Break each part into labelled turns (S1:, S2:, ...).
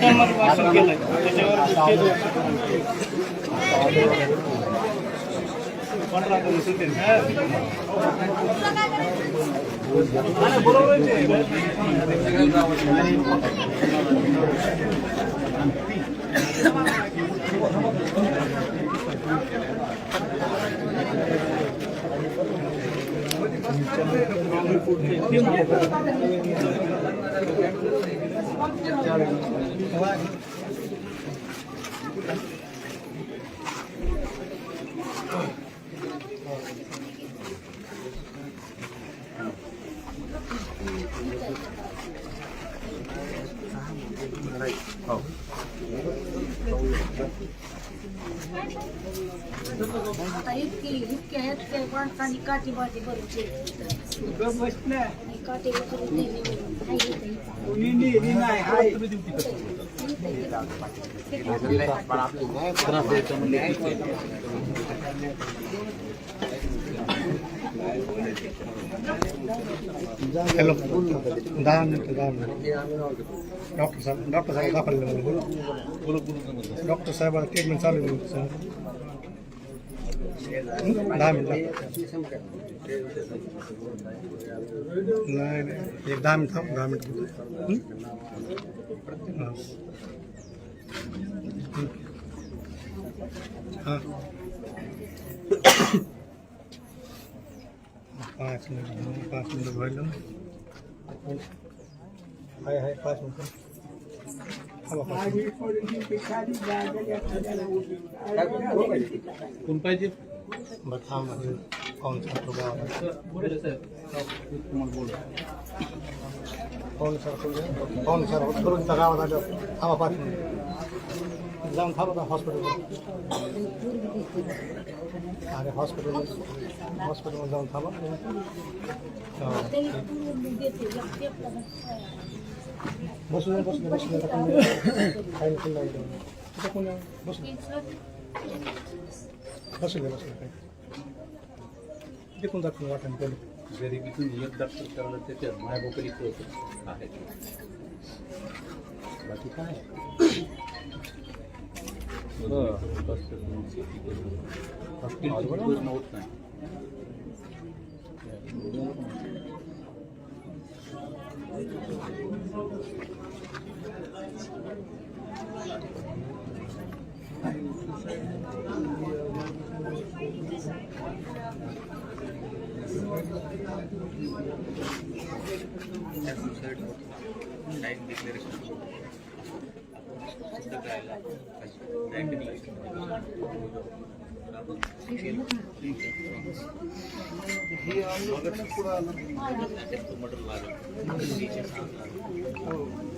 S1: वाचन केलंय त्याच्यावर केलं. पंधरा कोणी सुटेल. हा. नाही, बरोबर आहे ते.
S2: आता इतकी इतक्या इतक्या माणसांनी काठी बाटी भरची काठी उचलून नेली नाही येत इथं.
S3: हॅलो दहा मिनिटं दहा मिनिटं डॉक्टर साहेब डॉक्टर साहेब दाखवले मला डॉक्टर साहेब ट्रीटमेंट चालू आहे तुमचं. दहा मिनिटं नाही नाही एक दहा मिनिट थांब दहा मिनिट हां पाच मिनिट पाच मिनिट व्हायला ना हाय हाय पाच मिनिट थांबा पाच मिनिट
S1: कोण पाहिजे
S3: बरं थांब पाहून सांगतो गावाला पाहून सर पाहून सर करून त्या गावात आलं थांबा पाच मिनिट जाऊन थांबा हॉस्पिटलवर अरे हॉस्पिटल हॉस्पिटलमध्ये जाऊन थांबा विकून दाखवून वाटण केलं
S1: गरिबीतून एक डॉक्टर करणं त्याच्यात मायबोकरी होतं आहे बाकी काय
S4: Thank you. वैयक्तिक डिक्लेरेशन आहे थोडं समोर वैयक्तिक बोलत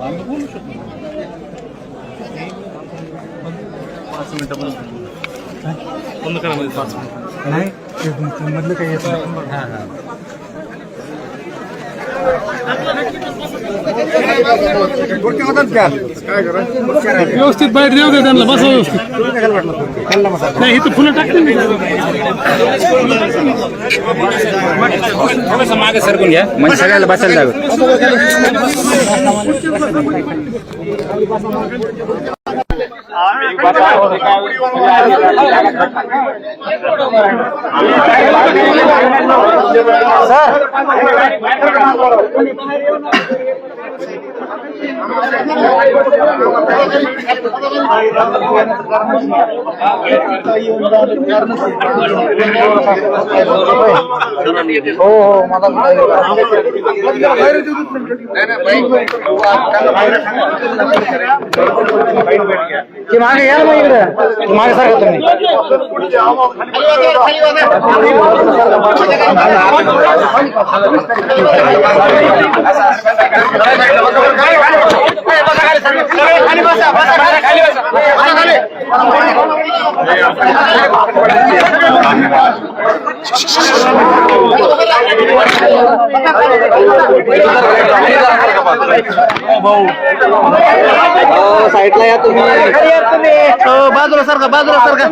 S1: आम्ही बोलू शकतो
S4: पाच मिनिटापर्यंत बंद करा मध्ये पाच मिनिट
S3: नाही ते तुमचं मधलं काही येत नाही
S4: हां हां
S3: व्यवस्थित बाहेर देऊ दे त्यांना बसा व्यवस्थित. नाही इथं फुलं टाकते
S5: थोडंसं मागे सरकून घ्या. म्हणजे सगळ्याला बसायला जावं. हो मागे या मग इकडे मागे सारखा तुम्ही साईडला या तुम्ही हो, बाजूला सारखा बाजूला सारखा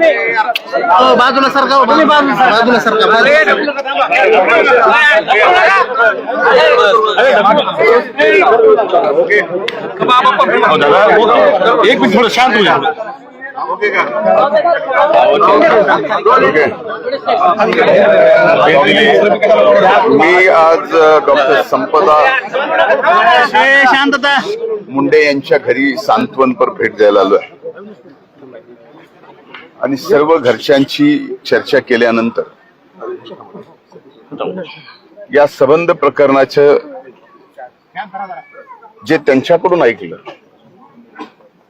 S5: हो, बाजूला सारखा हो, बाजूला सारखा
S4: एक मिनिट थोडं शांत होईल
S6: मी आज डॉक्टर संपदा
S5: शांतता.
S6: मुंडे यांच्या घरी सांत्वनपर भेट द्यायला आलोय. आणि सर्व घरच्यांची चर्चा केल्यानंतर या संबंध प्रकरणाचं जे त्यांच्याकडून ऐकलं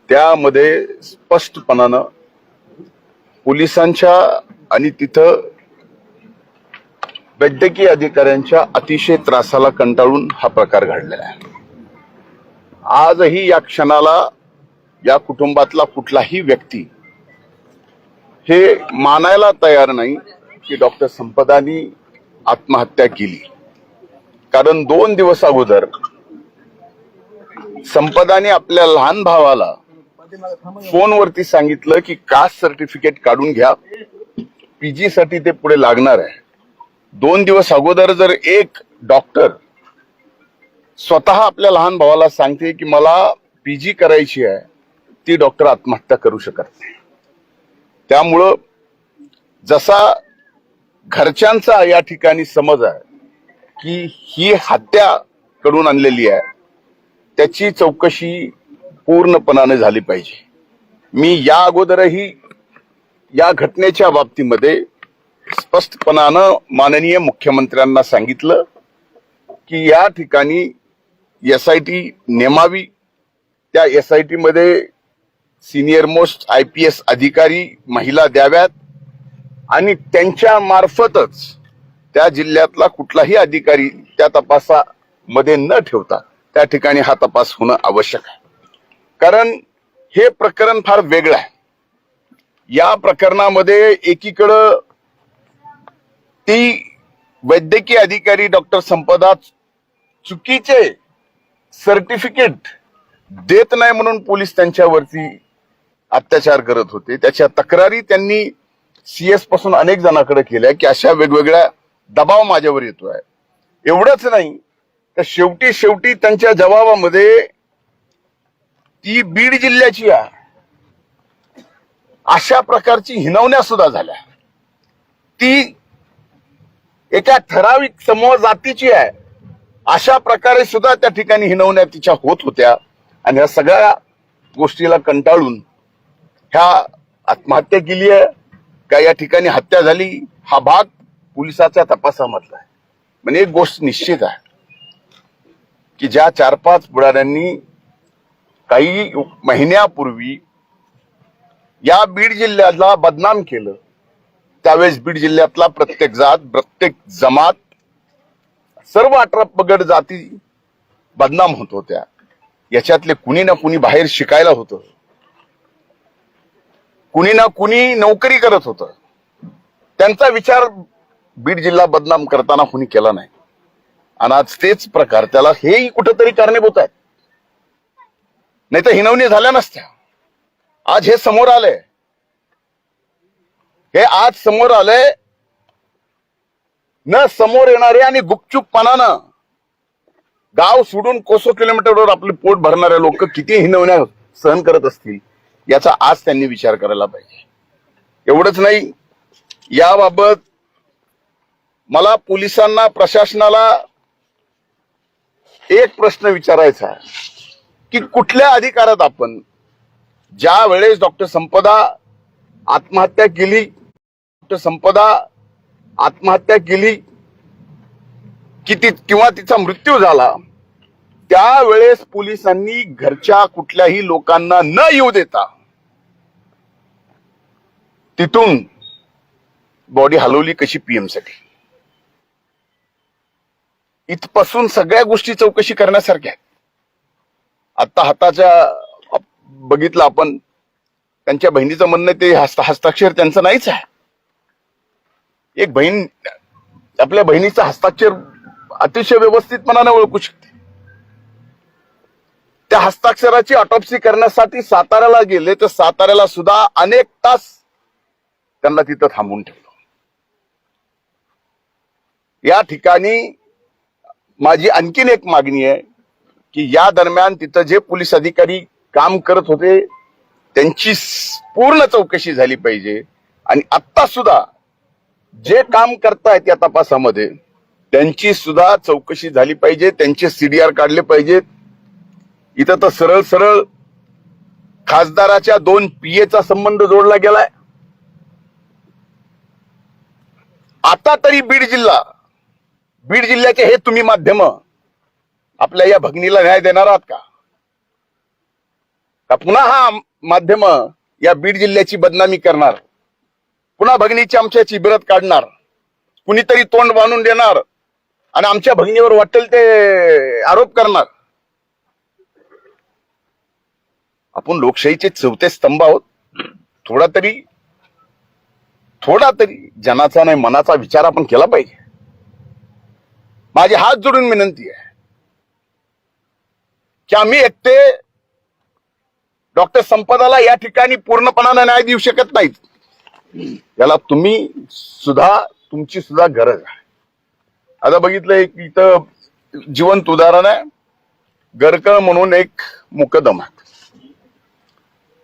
S6: त्यामध्ये स्पष्टपणानं पोलिसांच्या आणि तिथं वैद्यकीय अधिकाऱ्यांच्या अतिशय त्रासाला कंटाळून हा प्रकार घडलेला आहे. आजही या क्षणाला या कुटुंबातला कुठलाही व्यक्ती हे मानायला तयार नाही की डॉक्टर संपदानी आत्महत्या केली. कारण दोन दिवस अगोदर संपदाने आपल्या लहान भावाला फोनवरती सांगितलं की कास्ट सर्टिफिकेट काढून घ्या. पीजी साठी ते पुढे लागणार आहे. दोन दिवस अगोदर जर एक डॉक्टर स्वतः आपल्या लहान भावाला सांगते की मला पीजी करायची आहे ती डॉक्टर आत्महत्या करू शकत नाही. त्यामुळं जसा घरच्यांचा या ठिकाणी समज आहे की ही हत्या करून आणलेली आहे त्याची चौकशी पूर्णपणाने झाली पाहिजे. मी या अगोदरही या घटनेच्या बाबतीमध्ये स्पष्टपणानं माननीय मुख्यमंत्र्यांना सांगितलं की या ठिकाणी एस आय टी नेमावी. त्या एस आय टीमध्ये senior most I P S अधिकारी महिला द्याव्यात आणि त्यांच्या मार्फतच त्या जिल्ह्यातला कुठलाही अधिकारी त्या तपासामध्ये न ठेवता त्या ठिकाणी हा तपास होणं आवश्यक आहे. कारण हे प्रकरण फार वेगळं आहे. या प्रकरणामध्ये एकीकडं ती वैद्यकीय अधिकारी डॉक्टर संपदा चुकीचे सर्टिफिकेट देत नाही म्हणून पोलीस त्यांच्यावरती अत्याचार करत होते. त्याच्या तक्रारी त्यांनी सीएसपासून अनेक जणांकडे केल्या की अशा वेगवेगळ्या दबाव माझ्यावर येतोय. एवढंच नाही तर शेवटी शेवटी त्यांच्या जबाबामध्ये ती बीड जिल्ह्याची आहे. अशा प्रकारची हिनवण्या सुद्धा झाल्या. ती एका ठराविक समूह जातीची आहे. अशा प्रकारे सुद्धा त्या ठिकाणी हिनवण्या तिच्या होत होत्या. आणि ह्या सगळ्या गोष्टीला कंटाळून ह्या आत्महत्या केली आहे. का या ठिकाणी हत्या झाली? हा भाग पोलिसाच्या तपासामधला आहे. म्हणजे एक गोष्ट निश्चित आहे. की ज्या चार पाच बुडाऱ्यांनी काही महिन्यापूर्वी या बीड जिल्ह्याला बदनाम केलं. त्यावेळेस बीड जिल्ह्यातला प्रत्येक जात प्रत्येक जमात सर्व अठरा पगड जाती बदनाम होत होत्या. याच्यातले कुणी ना कुणी बाहेर शिकायला होतं. कुणी ना कुणी नोकरी करत होतं. त्यांचा विचार बीड जिल्हा बदनाम करताना कुणी केला नाही. आणि आज तेच प्रकार त्याला हेही कुठंतरी कारणीभूत आहेत. नाही तर हिनवणी झाल्या नसत्या. आज हे समोर आलंय. हे आज समोर आलंय. न समोर येणारे आणि गुपचूपपणानं गाव सोडून कोसो किलोमीटरवर आपले पोट भरणारे लोक किती हिनवण्या सहन करत असतील याचा आज त्यांनी विचार करायला पाहिजे. एवढंच नाही याबाबत मला पोलिसांना प्रशासनाला एक प्रश्न विचारायचा आहे. की कुठल्या अधिकारात आपण? ज्या वेळेस डॉक्टर संपदा आत्महत्या केली डॉक्टर संपदा आत्महत्या केली की ती किंवा तिचा मृत्यू झाला त्यावेळेस पोलिसांनी घरच्या कुठल्याही लोकांना न येऊ देता तिथून बॉडी हलवली कशी पीएमसाठी इथपासून सगळ्या गोष्टी चौकशी करण्यासारख्या आहेत. आता हाताच्या बघितलं आपण त्यांच्या बहिणीचं म्हणणं ते हस्ताक्षर त्यांचं नाहीच आहे. एक बहीण आपल्या बहिणीचं हस्ताक्षर अतिशय व्यवस्थितपणाने ओळखू शकते. त्या हस्ताक्षराची ऑटोप्सी करण्यासाठी साताऱ्याला गेले तर साताऱ्याला सुद्धा अनेक तास त्यांना तिथं थांबून ठेवलं. या ठिकाणी माझी आणखीन एक मागणी आहे की या दरम्यान तिथं जे पोलीस अधिकारी काम करत होते त्यांची पूर्ण चौकशी झाली पाहिजे. आणि आत्ता सुद्धा जे काम करतायत या तपासामध्ये त्यांची सुद्धा चौकशी झाली पाहिजे त्यांचे सीडीआर काढले पाहिजेत इथं तर सरळ सरळ खासदाराच्या दोन पीएचा संबंध जोडला गेलाय. आता तरी बीड जिल्हा बीड जिल्ह्याचे हे तुम्ही माध्यम आपल्या या भगिनीला न्याय देणार आहात का? का पुन्हा हा माध्यम या बीड जिल्ह्याची बदनामी करणार? पुन्हा भगिनीची आमच्या चिबिरत काढणार? कुणीतरी तोंड बांधून देणार? आणि आमच्या भगिनीवर वाटेल ते आरोप करणार? आपण लोकशाहीचे चौथे स्तंभ आहोत. थोडा तरी थोडा तरी जनाचा नाही मनाचा विचार आपण केला पाहिजे. माझे हात जोडून विनंती आहे. की आम्ही एकटे डॉक्टर संपदाला या ठिकाणी पूर्णपणाने न्याय देऊ शकत नाहीत. याला तुम्ही सुद्धा तुमची सुद्धा गरज आहे. आता बघितलं एक इथं जिवंत उदाहरण आहे. गरकळ म्हणून एक मुकदमा.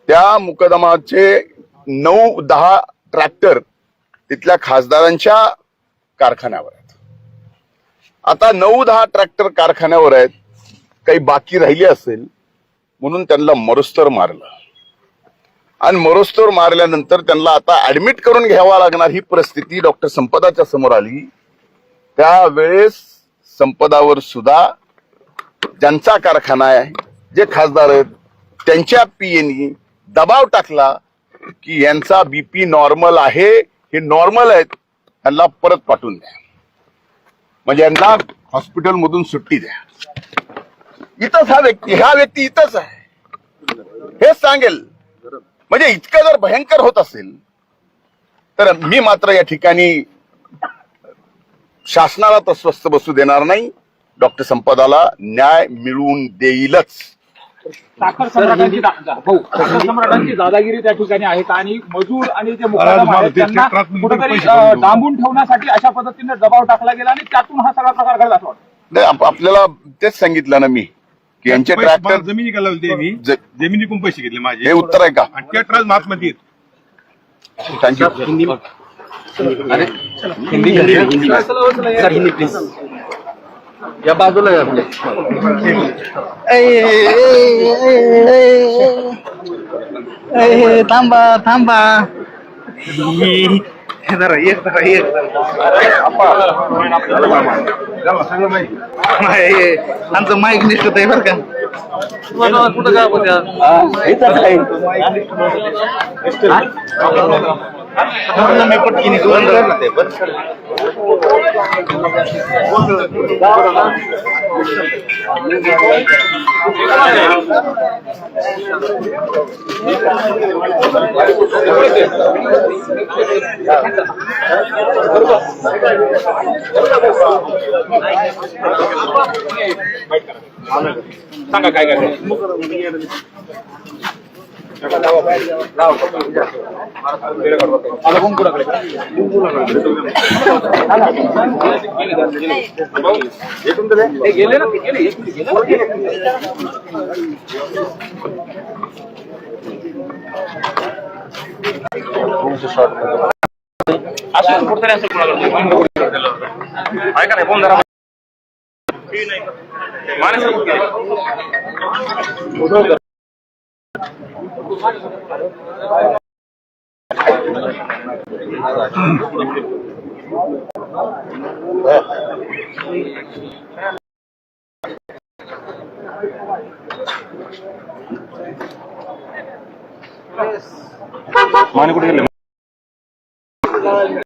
S6: त्या मुकदमाचे नऊ दहा ट्रॅक्टर तिथल्या खासदारांच्या कारखान्यावर आहेत. आता नऊ दहा ट्रॅक्टर कारखान्यावर आहेत. काही बाकी राहिली असेल म्हणून त्यांना मरुस्तर मारलं. आणि मरुस्तर मारल्यानंतर त्यांना आता ऍडमिट करून घ्यावा लागणार ही परिस्थिती डॉक्टर संपदाच्या समोर आली. त्यावेळेस संपदावर सुद्धा ज्यांचा कारखाना आहे जे खासदार आहेत त्यांच्या पीएनी दबाव टाकला की यांचा बीपी नॉर्मल आहे हे नॉर्मल आहेत त्यांना परत पाठवून द्या. म्हणजे यांना हॉस्पिटलमधून सुट्टी द्या. इथंच हा व्यक्ती हा व्यक्ती इथंच आहे. हेच सांगेल. म्हणजे इतकं जर भयंकर होत असेल तर मी मात्र या ठिकाणी शासनाला तर स्वस्थ बसू देणार नाही डॉक्टर संपदाला न्याय मिळवून देईलच.
S7: साखर सम्राटांची साखर सम्राटांची दादागिरी त्या ठिकाणी आणि मजूर आणि जे त्यांना कुठेतरी डांबून ठेवण्यासाठी अशा पद्धतीने दबाव टाकला गेला आणि त्यातून हा सगळा प्रकार घडला
S6: आपल्याला तेच सांगितलं ना मी. यांचे
S4: पैसे
S6: ट्रॅक्टर
S4: मला जमिनी का लावली मी
S6: ज-
S4: जमिनीकडून पैसे घेतले माझे.
S6: हे उत्तर आहे का?
S4: आणि त्या ट्रस्ट महात्मा
S6: थँक्यू
S1: या. बाजूला आपले
S5: थांबा थांबा. जरा एक जरा एक आमचं माईक निष्ठत आहे बरं का.
S1: कुठं काय होत्या
S5: मी पटकीने दोन ते पण
S7: सांगा काय काय गेले ना ते गेले असं कुठतरी മാനിക്കുട്ടിയല്ലേ